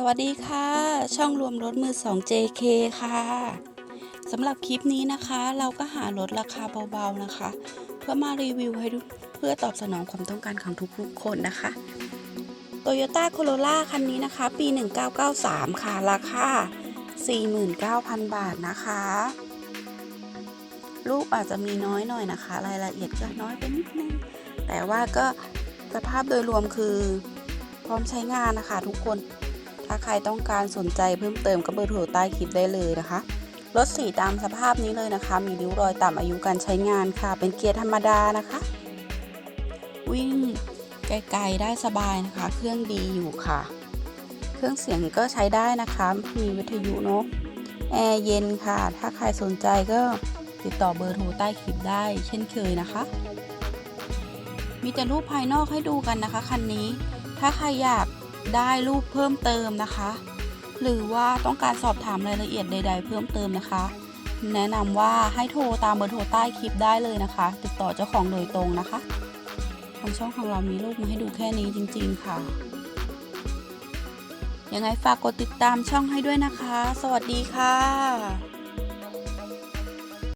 สวัสดีค่ะ ช่องรวมรถมือ 2 JK ค่ะสำหรับคลิปนี้นะคะ เราก็หารถราคาเบาๆนะคะ เพื่อมารีวิวให้ดูเพื่อตอบสนองความต้องการของทุกๆคนนะคะ Toyota Corolla คันนี้นะคะ ปี 1993 ค่ะ ราคา 49,000 บาทนะคะ รูปอาจจะมีน้อยหน่อยนะคะ รายละเอียดก็น้อยไปนิดนึง แต่ว่าก็สภาพโดยรวมคือพร้อมใช้งานนะคะทุกคน ถ้าใครต้องการสนใจเพิ่มเติมก็เบอร์โทรใต้คลิปได้เลยนะคะรถสีตามสภาพนี้เลยนะคะ มีริ้วรอยต่ำอายุการใช้งานค่ะ เป็นเกียร์ธรรมดานะคะ วิ่งไกลๆได้สบายนะคะ เครื่องดีอยู่ค่ะ เครื่องเสียงก็ใช้ได้นะคะ มีวิทยุเนาะแอร์เย็นค่ะ ถ้าใครสนใจก็ติดต่อเบอร์โทรใต้คลิปได้ เช่นเคยนะคะ มีแต่รูปภายนอกให้ดูกันนะคะคันนี้ ถ้าใครอยาก ได้รูปเพิ่มเติมนะคะ หรือว่าต้องการสอบถามรายละเอียดใด ๆ เพิ่มเติมนะคะ แนะนำว่าให้โทรตามเบอร์โทรใต้คลิปได้เลยนะคะ ติดต่อเจ้าของโดยตรงนะคะทางช่องของเรามีรูปมาให้ดูแค่นี้จริง ๆ ค่ะ ยังไงฝากกดติดตามช่องให้ด้วยนะคะ สวัสดีค่ะ